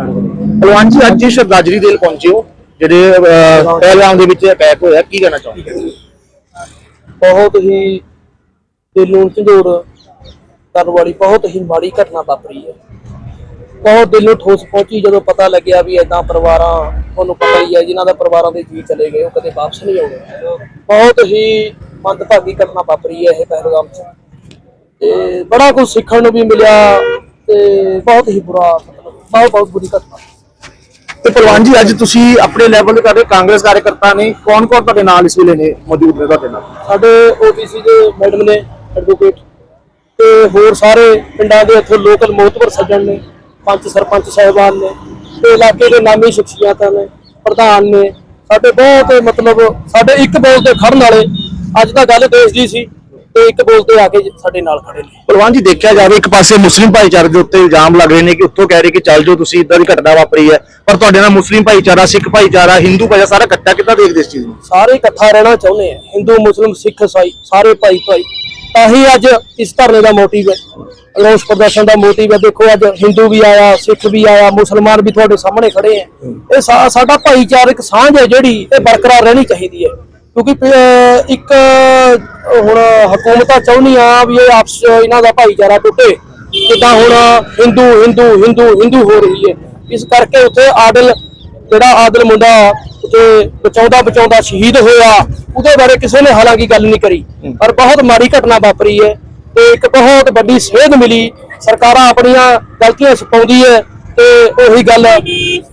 ਪਹਿਲਵਾਨ ਜੀ ਅੱਜ ਸ਼ਰਦਾਜਰੀ ਦੇਲ ਪਹੁੰਚੇ ਹੋ। ਜਿਹੜੇ ਅਹ, ਦੇ ਵਿੱਚ ਅਟੈਕ ਹੋਇਆ ਕੀ ਕਹਿਣਾ ਚਾਹੁੰਦੇ ਬਹੁਤ ਹੀ ਦਿਲ ਨੂੰ ਕਰਨ ਵਾਲੀ ਬਹੁਤ ਹੀ ਮਾੜੀ ਘਟਨਾ ਵਾਪਰੀ ਹੈ। ਬਹੁਤ ਦਿਲ ਠੋਸ ਪਹੁੰਚੀ ਜਦੋਂ ਪਤਾ ਲੱਗਿਆ ਵੀ ਐਦਾਂ ਪਰਿਵਾਰਾਂ ਤੁਹਾਨੂੰ ਪਤਾ ਹੀ ਹੈ ਜਿਨ੍ਹਾਂ ਦਾ ਪਰਿਵਾਰਾਂ ਦੇ ਜੀ ਚਲੇ ਗਏ ਉਹ ਕਦੇ ਵਾਪਸ ਨਹੀਂ ਆਉਣੇ ਬਹੁਤ ਹੀ ਮੰਦਭਾਗੀ ਘਟਨਾ ਵਾਪਰੀ ਹੈ ਇਹ ਪਹਿਲਗਾਮ 'ਚ। ਤੇ ਬੜਾ ਕੁਝ ਸਿੱਖਣ ਨੂੰ ਵੀ ਮਿਲਿਆ ਤੇ ਬਹੁਤ ਹੀ ਬੁਰਾ ਬਹੁਤ ਬਹੁਤ ਬੁਰੀ ਘਟਨਾ। ਤੇ ਪਹਿਲਵਾਨ ਜੀ, ਅੱਜ ਤੁਸੀਂ ਆਪਣੇ ਲੈਵਲ ਤੇ ਤੁਹਾਡੇ ਕਾਂਗਰਸ ਕਾਰਜਕਰਤਾ ਨੇ ਕੌਣ ਕੌਣ ਤੁਹਾਡੇ ਨਾਲ ਇਸ ਵੇਲੇ ਨੇ ਮੌਜੂਦ ਨੇ ਤੁਹਾਡੇ ਨਾਲ? ਸਾਡੇ ਓਬੀਸੀ ਦੇ ਮੈਡਮ ਨੇ ਐਡਵੋਕੇਟ ਤੇ ਹੋਰ ਸਾਰੇ ਪਿੰਡਾਂ ਦੇ ਇੱਥੋਂ ਲੋਕਲ ਮੋਹਤਵਰ ਸੱਜਣ ਨੇ, ਪੰਚ ਸਰਪੰਚ ਸਾਹਿਬਾਨ ਨੇ, ਤੇ ਇਲਾਕੇ ਦੇ ਨਾਮੀ ਸ਼ਖਸੀਅਤਾਂ ਨੇ, ਪ੍ਰਧਾਨ ਨੇ, ਸਾਡੇ ਬਹੁਤ ਮਤਲਬ ਸਾਡੇ ਇੱਕ ਬੋਲ ਤੇ ਖੜਨ ਵਾਲੇ, ਅੱਜ ਤਾਂ ਗੱਲ ਦੇਸ਼ ਦੀ ਸੀ। ਤੇ ਇੱਕ ਬੋਲ ਤੇ ਆ ਕੇ ਸਾਡੇ ਨਾਲ ਖੜੇ ਨੇ। ਪਹਿਲਵਾਨ ਜੀ ਦੇਖਿਆ ਜਾਵੇ ਇੱਕ ਪਾਸੇ ਮੁਸਲਿਮ ਭਾਈਚਾਰੇ ਦੇ ਉੱਤੇ ਇਲਜ਼ਾਮ ਲੱਗ ਰਹੇ ਨੇ ਕਿ ਉੱਥੋਂ ਕਹਿ ਰਹੇ ਕਿ ਚੱਲ ਜਾਓ ਤੁਸੀਂ ਇਦਾਂ ਦੀ ਘਟਨਾ ਵਾਪਰੀ ਹੈ ਪਰ ਤੁਹਾਡੇ ਨਾਲ ਮੁਸਲਿਮ ਭਾਈਚਾਰਾ ਸਿੱਖ ਭਾਈਚਾਰਾ ਹਿੰਦੂ ਭਾਈਚਾਰਾ ਸਾਰਾ ਇਕੱਠਾ ਕਿੱਦਾਂ ਦੇਖਦੇ ਇਸ ਚੀਜ਼ ਨੂੰ? ਸਾਰੇ ਇਕੱਠਾ ਰਹਿਣਾ ਚਾਹੁੰਦੇ ਆ। ਹਿੰਦੂ ਮੁਸਲਿਮ ਸਿੱਖ ਈਸਾਈ ਸਾਰੇ ਭਾਈ ਭਾਈ। ਤਾਂ ਹੀ ਅੱਜ ਇਸ ਧਰਨੇ ਦਾ ਮੋਟਿਵ ਹੈ। ਰੋਸ ਪ੍ਰਦਰਸ਼ਨ ਦਾ ਮੋਟਿਵ ਹੈ। ਦੇਖੋ ਅੱਜ ਹਿੰਦੂ ਵੀ ਆਇਆ ਸਿੱਖ ਵੀ ਆਇਆ ਮੁਸਲਮਾਨ ਵੀ ਤੁਹਾਡੇ ਸਾਹਮਣੇ ਖੜੇ ਹੈ ਇਹ ਸਾਡਾ ਭਾਈਚਾਰਕ ਸਾਂਝ ਹੈ ਜਿਹੜੀ ਇਹ ਬਰਕਰਾਰ ਰਹਿਣੀ ਚਾਹੀਦੀ ਹੈ। ਕਿਉਂਕਿ ਇੱਕ ਹੁਣ ਹਕੂਮਤਾਂ ਚਾਹੁੰਦੀਆਂ ਵੀ ਇਹ ਆਪਸ ਇਹਨਾਂ ਦਾ ਭਾਈਚਾਰਾ ਟੁੱਟੇ। ਜਿੱਦਾਂ ਹੁਣ ਹਿੰਦੂ ਹਿੰਦੂ ਹਿੰਦੂ ਹਿੰਦੂ ਹੋ ਰਹੀ ਹੈ। ਇਸ ਕਰਕੇ ਉੱਥੇ ਆਦਲ ਜਿਹੜਾ ਆਦਲ ਮੁੰਡਾ ਉੱਥੇ ਬਚਾਉਂਦਾ ਬਚਾਉਂਦਾ ਸ਼ਹੀਦ ਹੋਇਆ ਉਹਦੇ ਬਾਰੇ ਕਿਸੇ ਨੇ ਹਾਲਾਂਕਿ ਗੱਲ ਨਹੀਂ ਕਰੀ। ਪਰ ਬਹੁਤ ਮਾੜੀ ਘਟਨਾ ਵਾਪਰੀ ਹੈ ਤੇ ਇੱਕ ਬਹੁਤ ਵੱਡੀ ਸੇਧ ਮਿਲੀ। ਸਰਕਾਰਾਂ ਆਪਣੀਆਂ ਗਲਤੀਆਂ ਛਪਾਉਂਦੀ ਹੈ ਤੇ ਉਹੀ ਗੱਲ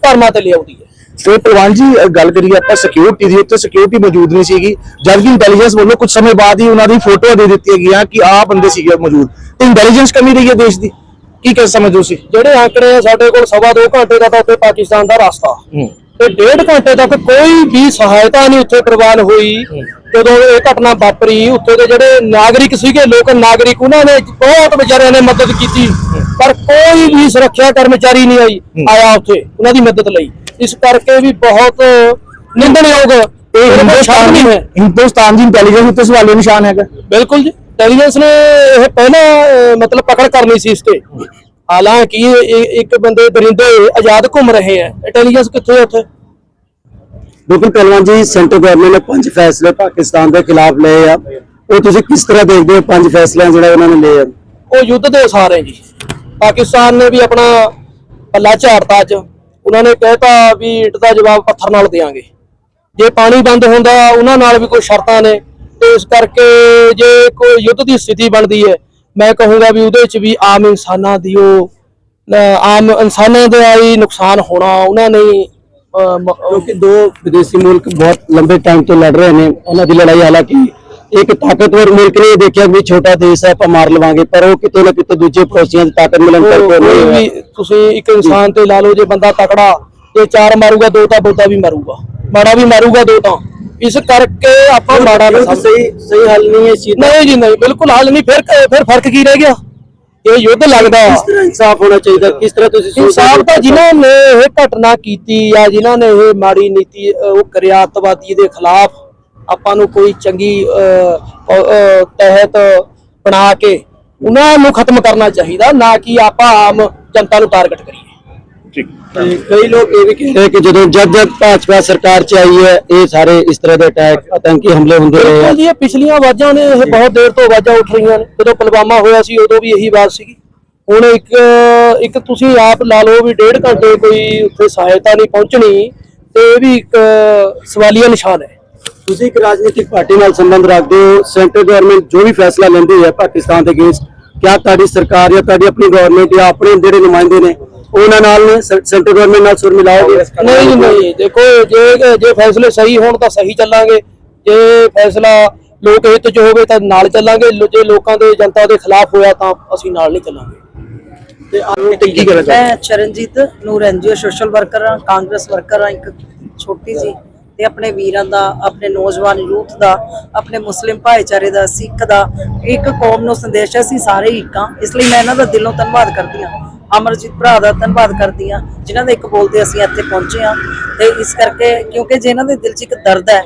ਧਰਮਾਂ ਤੇ ਲਿਆਉਂਦੀ ਹੈ। ਤੇ ਪਹਿਲਵਾਨ ਜੀ ਗੱਲ ਕਰੀਏ ਆਪਾਂ ਸਿਕਿਉਰਿਟੀ ਦੀ ਉੱਥੇ ਸਿਕਿਉਰਿਟੀ ਮੌਜੂਦ ਨਹੀਂ ਸੀਗੀ। ਜਦਕਿ ਇੰਟੈਲੀਜੈਂਸ ਵੱਲੋਂ ਕੁਝ ਸਮੇਂ ਬਾਅਦ ਹੀ ਉਹਨਾਂ ਦੀ ਫੋਟੋਆਂ ਦੇ ਦਿੱਤੀਆਂ ਗਈਆਂ ਕਿ ਆਹ ਬੰਦੇ ਸੀਗੇ ਮੌਜੂਦ। ਤੇ ਇੰਟੈਲੀਜੈਂਸ ਕਮੀ ਰਹੀ ਹੈ ਦੇਸ਼ ਦੀ? ਕੀ ਕਹਿ ਸਮਝਦੇ ਹੋ ਤੁਸੀਂ? ਜਿਹੜੇ ਆંકੜੇ ਆ ਸਾਡੇ ਕੋਲ ਸਵਾ ਦੋ ਘੰਟੇ ਦਾ ਤਾਂ ਉੱਥੇ ਪਾਕਿਸਤਾਨ ਦਾ ਰਸਤਾ। ਤੇ ਡੇਢ ਘੰਟੇ ਤੱਕ ਕੋਈ ਵੀ ਸਹਾਇਤਾ ਨਹੀਂ ਉੱਥੇ ਪ੍ਰਵਾਨ ਹੋਈ। ਜਦੋਂ ਇਹ ਘਟਨਾ ਵਾਪਰੀ ਉੱਥੇ ਦੇ ਜਿਹੜੇ ਨਾਗਰਿਕ ਸੀਗੇ ਲੋਕ ਨਾਗਰਿਕ ਉਹਨਾਂ ਨੇ ਬਹੁਤ ਵਿਚਾਰਿਆਂ ਨੇ ਮਦਦ ਕੀਤੀ। ਪਰ ਕੋਈ ਵੀ ਸੁਰੱਖਿਆ ਕਰਮਚਾਰੀ ਨਹੀਂ ਆਈ ਆਇਆ ਉੱਥੇ ਉਹਨਾਂ ਦੀ ਮਦਦ ਲਈ। ਇਸ ਕਰਕੇ ਵੀ ਬਹੁਤ ਨਿੰਦਣਯੋਗ ਇਹ ਹਿੰਦੁਸਤਾਨ ਦੀ ਹੈ। ਹਿੰਦੁਸਤਾਨ ਦੀ ਇੰਟੈਲੀਜੈਂਸ ਉੱਤੇ ਸਵਾਲੇ ਨਿਸ਼ਾਨ ਹੈਗਾ। ਬਿਲਕੁਲ ਜੀ। ਇੰਟੈਲੀਜੈਂਸ ਨੇ ਇਹ ਪਹਿਲਾਂ ਮਤਲਬ ਪਕੜ ਕਰਨੀ ਸੀ ਇਸ ਤੇ। ਹਾਲਾਂਕਿ ਇੱਕ ਬੰਦੇ ਦਰਿੰਦੇ ਆਜ਼ਾਦ ਘੁੰਮ ਰਹੇ ਹੈ। ਇੰਟੈਲੀਜੈਂਸ ਕਿੱਥੇ ਉੱਥੇ? ਬਿਲਕੁਲ ਪਹਿਲਵਾਨ ਜੀ ਸੈਂਟਰ ਗਵਰਨਮੈਂਟ ਨੇ ਪੰਜ ਫੈਸਲੇ ਪਾਕਿਸਤਾਨ ਦੇ ਖਿਲਾਫ ਲਏ ਆ। ਉਹ ਤੁਸੀਂ ਕਿਸ ਤਰ੍ਹਾਂ ਦੇਖਦੇ ਹੋ ਪੰਜ ਫੈਸਲਿਆਂ ਜਿਹੜਾ ਉਹਨਾਂ ਨੇ ਲਏ ਆ? ਉਹ ਯੁੱਧ ਦੇ ਅਸਾਰ ਹੈ ਜੀ। ਪਾਕਿਸਤਾਨ ਨੇ ਵੀ ਆਪਣਾ ਪੱਲਾ ਝਾੜਤਾ ਅੱਜ। ਉਹਨਾਂ ਨੇ ਕਹਿਤਾ ਵੀ ਇੱਟ ਦਾ ਜਵਾਬ ਪੱਥਰ ਨਾਲ ਦੇਾਂਗੇ ਜੇ ਪਾਣੀ ਬੰਦ ਹੁੰਦਾ, ਉਹਨਾਂ ਨਾਲ ਵੀ ਕੋਈ ਸ਼ਰਤਾਂ ਨੇ। ਤੇ ਇਸ ਕਰਕੇ ਜੇ ਕੋਈ ਯੁੱਧ ਦੀ ਸਥਿਤੀ ਬਣਦੀ ਹੈ, ਮੈਂ ਕਹੂੰਗਾ ਵੀ ਉਹਦੇ ਵਿੱਚ ਵੀ ਆਮ ਇਨਸਾਨਾਂ ਦੀ ਉਹ ਆਮ ਇਨਸਾਨਾਂ ਦਾ ਹੀ ਨੁਕਸਾਨ ਹੋਣਾ, ਉਹਨਾਂ ਨੇ ਕਿਉਂਕਿ ਦੋ ਵਿਦੇਸ਼ੀ ਮੁਲਕ ਬਹੁਤ ਲੰਬੇ ਟਾਈਮ ਤੋਂ ਲੜ ਰਹੇ ਨੇ। ਉਹਨਾਂ ਦੀ ਲੜਾਈ ਹਾਲਾਂਕਿ ਇੱਕ ਤਾਕਤਵਰ ਮੁਲਕ ਨੇ ਇਹ ਦੇਖਿਆ ਵੀ ਛੋਟਾ ਦੇਸ਼ ਹੈ ਆਪਾਂ ਮਾਰ ਲਵਾਂਗੇ ਪਰ ਉਹ ਕਿਤੇ ਨਾ ਕਿਤੇ ਦੂਜੇ ਪੜੋਸੀਆਂ ਦੀ ਤਾਕਤ ਮਿਲਣ ਕਰਕੇ ਕੋਈ। ਵੀ ਤੁਸੀਂ ਇੱਕ ਇਨਸਾਨ ਤੇ ਲਾ ਲਓ ਜੇ ਬੰਦਾ ਤਕੜਾ ਜੇ ਚਾਰ ਮਾਰੂਗਾ ਦੋ ਤਾਂ ਬੋਤਾ ਵੀ ਮਾਰੂਗਾ। ਮਾੜਾ ਵੀ ਮਾਰੂਗਾ ਦੋ ਤਾਂ। ਇਸ ਕਰਕੇ ਆਪਾਂ ਮਾੜਾ ਨਾ ਸਹੀ ਸਹੀ ਹੱਲ ਨਹੀਂ ਹੈ ਇਸ ਚੀਜ਼ ਨਹੀਂ ਜੀ ਨਹੀਂ ਬਿਲਕੁਲ ਹੱਲ ਨਹੀਂ। ਫਿਰ ਫਿਰ ਫ਼ਰਕ ਕੀ ਰਹਿ ਗਿਆ? ਇਹ ਯੁੱਧ ਲੱਗਦਾ ਕਿਸ ਤਰ੍ਹਾਂ ਇਨਸਾਫ ਹੋਣਾ ਚਾਹੀਦਾ? ਕਿਸ ਤਰ੍ਹਾਂ ਤੁਸੀਂ ਸੋਚਦੇ ਇਨਸਾਫ? ਤਾਂ ਜਿਨ੍ਹਾਂ ਨੇ ਇਹ ਘਟਨਾ ਕੀਤੀ ਜਾਂ ਜਿਨ੍ਹਾਂ ਨੇ ਇਹ ਮਾੜੀ ਨੀਤੀ ਉਹ ਕਰਿਆ ਅੱਤਵਾਦੀ ਦੇ ਖਿਲਾਫ ਆਪਾਂ ਨੂੰ ਕੋਈ ਚੰਗੀ ਤਹਿਤ ਬਣਾ ਕੇ ਉਹਨਾਂ ਨੂੰ ਖਤਮ ਕਰਨਾ ਚਾਹੀਦਾ ਨਾ ਕਿ ਆਪਾਂ ਆਮ ਜਨਤਾ ਨੂੰ ਟਾਰਗੇਟ ਕਰੀਏ। ਠੀਕ। ਤੇ ਕਈ ਲੋਕ ਇਹ ਵੀ ਕਹਿੰਦੇ ਕਿ ਜਦੋਂ ਜਦ ਜਦ ਭਾਜਪਾ ਸਰਕਾਰ ਚ ਆਈ ਹੈ ਇਹ ਸਾਰੇ ਇਸ ਤਰ੍ਹਾਂ ਦੇ ਅਟੈਕ ਆਤੰਕੀ ਹਮਲੇ ਹੁੰਦੇ ਰਹੇ ਆ। ਜੀ ਇਹ ਪਿਛਲੀਆਂ ਆਵਾਜ਼ਾਂ ਨੇ ਇਹ ਬਹੁਤ ਦੇਰ ਤੋਂ ਆਵਾਜ਼ਾਂ ਉੱਠ ਰਹੀਆਂ ਨੇ। ਜਦੋਂ ਪੁਲਵਾਮਾ ਹੋਇਆ ਸੀ ਉਦੋਂ ਵੀ ਇਹੀ ਆਵਾਜ਼ ਸੀਗੀ। ਹੁਣ ਇੱਕ ਇੱਕ ਤੁਸੀਂ ਆਪ ਲਾ ਲਓ ਵੀ ਡੇਢ ਘੰਟੇ ਕੋਈ ਉੱਥੇ ਸਹਾਇਤਾ ਨਹੀਂ ਪਹੁੰਚਣੀ ਤੇ ਇਹ ਵੀ ਇੱਕ ਸਵਾਲੀਆ ਨਿਸ਼ਾਨ ਹੈ। ਤੁਸੀਂ ਇੱਕ ਰਾਜਨੀਤਿਕ ਪਾਰਟੀ ਨਾਲ ਸੰਬੰਧ ਰੱਖਦੇ ਹੋ ਸੈਂਟਰ ਗਵਰਨਮੈਂਟ ਜੋ ਵੀ ਫੈਸਲਾ ਲੈਂਦੀ ਹੈ ਪਾਕਿਸਤਾਨ ਦੇ ਅਗੇਂਸਟ ਕਿਆ ਤੁਹਾਡੀ ਸਰਕਾਰ ਜਾਂ ਤੁਹਾਡੀ ਆਪਣੀ ਗਵਰਨਮੈਂਟ ਜਾਂ ਆਪਣੇ ਜਿਹੜੇ ਨੁਮਾਇੰਦੇ ਨੇ ਉਹਨਾਂ ਨਾਲ ਨੇ ਸੈਂਟਰ ਗਵਰਨਮੈਂਟ ਨਾਲ ਸੁਰ ਮਿਲਾਓਗੇ? ਨਹੀਂ ਨਹੀਂ ਦੇਖੋ ਜੇ ਜੇ ਫੈਸਲੇ ਸਹੀ ਹੋਣ ਤਾਂ ਸਹੀ ਚੱਲਾਂਗੇ। ਜੇ ਫੈਸਲਾ ਲੋਕ ਹਿੱਤ 'ਚ ਹੋਵੇ ਤਾਂ ਨਾਲ ਚੱਲਾਂਗੇ। ਜੇ ਲੋਕਾਂ ਦੇ ਜਨਤਾ ਦੇ ਖਿਲਾਫ ਹੋਇਆ ਤਾਂ ਅਸੀਂ ਨਾਲ ਨਹੀਂ ਚੱਲਾਂਗੇ। ਤੇ ਤੇ ਕੀ ਕਹਿਣਾ ਚਾਹੁੰਦੇ ਮੈਂ Charanjit Noor NGO social worker ਹਾਂ ਕਾਂਗਰਸ ਵਰਕਰ ਹਾਂ ਇੱਕ ਛੋਟੀ ਜੀ ਤੇ ਆਪਣੇ ਵੀਰਾਂ ਦਾ, ਆਪਣੇ ਨੌਜਵਾਨ ਯੂਥ ਦਾ, ਆਪਣੇ ਮੁਸਲਿਮ ਭਾਈਚਾਰੇ ਦਾ, ਸਿੱਖ ਦਾ ਇੱਕ ਕੌਮ ਨੂੰ ਸੰਦੇਸ਼ ਹੈ, ਅਸੀਂ ਸਾਰੇ ਇੱਕ ਹਾਂ। ਇਸ ਲਈ ਮੈਂ ਇਹਨਾਂ ਦਾ ਦਿਲੋਂ ਧੰਨਵਾਦ ਕਰਦੀ ਹਾਂ। ਅਮਰਜੀਤ ਭਰਾ ਦਾ ਧੰਨਵਾਦ ਕਰਦੀ ਹਾਂ, ਜਿਨ੍ਹਾਂ ਦੇ ਇੱਕ ਬੋਲ ਤੇ ਅਸੀਂ ਇੱਥੇ ਪਹੁੰਚੇ ਹਾਂ। ਤੇ ਇਸ ਕਰਕੇ ਕਿਉਂਕਿ ਜੇ ਇਹਨਾਂ ਦੇ ਦਿਲ 'ਚ ਇੱਕ ਦਰਦ ਹੈ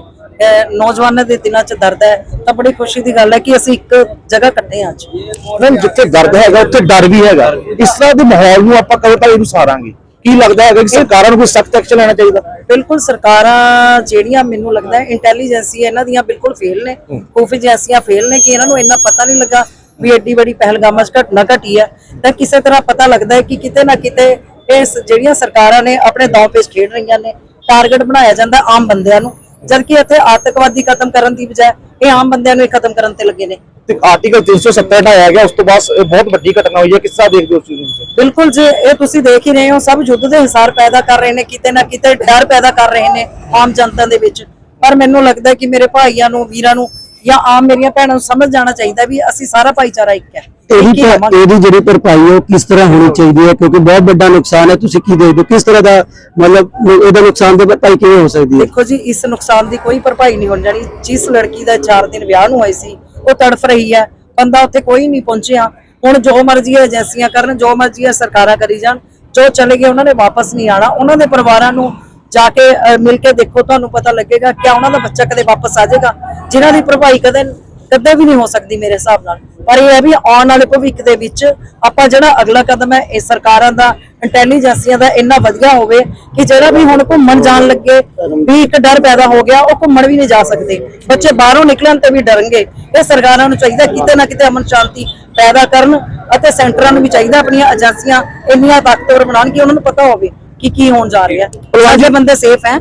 ਨੌਜਵਾਨਾਂ ਦੇ ਦਿਨਾਂ 'ਚ ਦਰਦ ਹੈ, ਤਾਂ ਬੜੀ ਖੁਸ਼ੀ ਦੀ ਗੱਲ ਹੈ ਕਿ ਅਸੀਂ ਇੱਕ ਜਗ੍ਹਾ ਇਕੱਠੇ ਹਾਂ ਅੱਜ। ਮੈਮ ਜਿੱਥੇ ਦਰਦ ਹੈਗਾ, ਉੱਥੇ ਡਰ ਵੀ ਹੈਗਾ। ਇਸ ਤਰ੍ਹਾਂ ਦੇ ਮਾਹੌਲ ਨੂੰ ਆਪਾਂ ਕਦੇ ਤੱਕ ਇਹਨੂੰ ਸਾਰਾਂਗੇ। ਕੀ ਲੱਗਦਾ ਹੈ ਕਿ ਸਰਕਾਰਾਂ ਨੂੰ ਕੋਈ ਸਖਤ ਐਕਸ਼ਨ ਲੈਣਾ ਚਾਹੀਦਾ? ਬਿਲਕੁਲ ਸਰਕਾਰਾਂ ਜਿਹੜੀਆਂ ਮੈਨੂੰ ਲੱਗਦਾ ਇੰਟੈਲੀਜੈਂਸੀ ਇਹਨਾਂ ਦੀਆਂ ਬਿਲਕੁਲ ਫੇਲ ਨੇ। ਖੂਫ ਏਜੰਸੀਆਂ ਫੇਲ ਨੇ ਕਿ ਇਹਨਾਂ ਨੂੰ ਇੰਨਾ ਪਤਾ ਨਹੀਂ ਲੱਗਾ ਵੀ ਐਡੀ ਬੜੀ ਪਹਿਲਗਾਮਾਂ ਘਟਨਾ ਘਟੀ ਹੈ। ਤਾਂ ਕਿਸੇ ਤਰ੍ਹਾਂ ਪਤਾ ਲੱਗਦਾ ਹੈ ਕਿ ਕਿਤੇ ਨਾ ਕਿਤੇ ਇਹ ਜਿਹੜੀਆਂ ਸਰਕਾਰਾਂ ਨੇ ਆਪਣੇ ਦੌਰ ਪੇਚ ਖੇਡ ਰਹੀਆਂ ਨੇ ਟਾਰਗੇਟ ਬਣਾਇਆ ਜਾਂਦਾ ਆਮ ਬੰਦਿਆਂ ਨੂੰ। ਜਦਕਿ ਇੱਥੇ ਆਤੰਕਵਾਦੀ ਖਤਮ ਕਰਨ ਦੀ ਬਜਾਏ ਇਹ ਆਮ ਬੰਦਿਆਂ ਨੂੰ ਖਤਮ ਕਰਨ ਤੇ ਲੱਗੇ ਨੇ। ਤੇ ਆਰਟੀਕਲ 370 ਹਟਾਇਆ ਗਿਆ ਉਸ ਤੋਂ ਬਾਅਦ ਇਹ ਬਹੁਤ ਵੱਡੀ ਘਟਨਾ ਹੋਈ ਹੈ ਕਿਸ ਤਰ੍ਹਾਂ ਦੇਖਦੇ ਹੋ ਤੁਸੀਂ? ਬਿਲਕੁਲ ਜੇ ਇਹ ਤੁਸੀਂ ਦੇਖ ਹੀ ਰਹੇ ਹੋ ਸਭ ਯੁੱਧ ਦੇ ਹਿਸਾਰ ਪੈਦਾ ਕਰ ਰਹੇ ਨੇ ਕਿਤੇ ਨਾ ਕਿਤੇ ਡਰ ਪੈਦਾ ਕਰ ਰਹੇ ਨੇ ਆਮ ਜਨਤਾ ਦੇ ਵਿੱਚ। ਪਰ ਮੈਨੂੰ ਲੱਗਦਾ ਹੈ ਕਿ ਮੇਰੇ ਭਾਈਆਂ ਨੂੰ ਵੀਰਾਂ ਨੂੰ ਜਾਂ ਆਮ ਮੇਰੀਆਂ ਭੈਣਾਂ ਨੂੰ ਸਮਝ ਜਾਣਾ ਚਾਹੀਦਾ ਵੀ ਅਸੀਂ ਸਾਰਾ ਭਾਈਚਾਰਾ ਇੱਕ ਹੈ। ਇਹਦੀ ਇੱਕ ਹੀ ਭਰ- ਰਹਾਂਗੇ। ਇਹਦੀ ਜਿਹੜੀ ਭਰਪਾਈ ਹੈ ਉਹ ਕਿਸ ਤਰ੍ਹਾਂ ਹੋਣੀ ਚਾਹੀਦੀ ਹੈ ਕਿਉਂਕਿ ਬਹੁਤ ਵੱਡਾ ਨੁਕਸਾਨ ਹੈ ਤੁਸੀਂ ਕੀ ਦੇਖਦੇ ਹੋ? ਕਿਸ ਤਰ੍ਹਾਂ ਦਾ ਮਤਲਬ ਇਹਦਾ ਨੁਕਸਾਨ ਦੀ ਭਰਪਾਈ ਕਿਵੇਂ ਹੋ ਸਕਦੀ ਹੈ? ਦੇਖੋ ਜੀ ਇਸ ਨੁਕਸਾਨ ਦੀ ਕੋਈ ਭਰਪਾਈ ਨਹੀਂ ਹੋਣੀ ਜਾਣੀ ਜਿਸ ਲੜਕੀ ਦਾ 4 ਦਿਨ ਵਿਆਹ ਨੂੰ ਹੋਏ ਸੀ ਉਹ ਤੜਫ ਰਹੀ ਹੈ, ਬੰਦਾ ਉੱਥੇ ਕੋਈ ਨਹੀਂ ਪਹੁੰਚਿਆ। ਹੁਣ ਜੋ ਮਰਜ਼ੀ ਏਜੰਸੀਆਂ ਕਰਨ, ਜੋ ਮਰਜ਼ੀ ਇਹ ਸਰਕਾਰਾਂ ਕਰੀ ਜਾਣ, ਜੋ ਚਲੇ ਗਏ, ਉਹਨਾਂ ਨੇ ਵਾਪਸ ਨਹੀਂ ਆਣਾ ਉਹਨਾਂ ਦੇ ਪਰਿਵਾਰਾਂ ਨੂੰ ਜਾ ਕੇ ਮਿਲ ਕੇ ਦੇਖੋ, ਤੁਹਾਨੂੰ ਪਤਾ ਲੱਗੇਗਾ ਕਿ ਉਹਨਾਂ ਦਾ ਬੱਚਾ ਕਦੇ ਵਾਪਸ ਆ ਜਾਏਗਾ। ਜਿਨ੍ਹਾਂ ਦੀ ਭਰਪਾਈ ਕਦੇ ਕਦੇ ਵੀ ਨਹੀਂ ਹੋ ਸਕਦੀ ਮੇਰੇ ਹਿਸਾਬ ਨਾਲ। ਪਰ ਇਹ ਹੈ ਵੀ ਆਉਣ ਵਾਲੇ ਭਵਿੱਖ ਦੇ ਵਿੱਚ ਆਪਾਂ ਜਿਹੜਾ ਅਗਲਾ ਕਦਮ ਹੈ, ਇਹ ਸਰਕਾਰਾਂ ਦਾ ਇੰਟੈਲੀਜੈਂਸੀਆਂ ਦਾ ਇੰਨਾ ਵਧੀਆ ਹੋਵੇ ਕਿ ਜਿਹੜਾ ਵੀ ਹੁਣ ਘੁੰਮਣ ਜਾਣ ਲੱਗੇ ਵੀ ਇੱਕ ਡਰ ਪੈਦਾ ਹੋ ਗਿਆ ਉਹ ਘੁੰਮਣ ਵੀ ਨਹੀਂ ਜਾ ਸਕਦੇ। ਬੱਚੇ ਬਾਹਰੋਂ ਨਿਕਲਣ ਤੇ ਵੀ ਡਰਨਗੇ। ਇਹ ਸਰਕਾਰਾਂ ਨੂੰ ਚਾਹੀਦਾ ਕਿਤੇ ਨਾ ਕਿਤੇ ਅਮਨ ਸ਼ਾਂਤੀ ਪੈਦਾ ਕਰਨ ਅਤੇ ਸੈਂਟਰਾਂ ਨੂੰ ਵੀ ਚਾਹੀਦਾ ਆਪਣੀਆਂ ਏਜੰਸੀਆਂ ਇੰਨੀਆਂ ਤਾਕਤਵਰ ਬਣਾਉਣ ਕਿ ਉਹਨਾਂ ਨੂੰ ਪਤਾ ਹੋਵੇ ਕਿ ਕੀ ਹੋਣ ਜਾ ਰਿਹਾ। ਹੈ ਬੰਦੇ ਸੇਫ ਹੈ।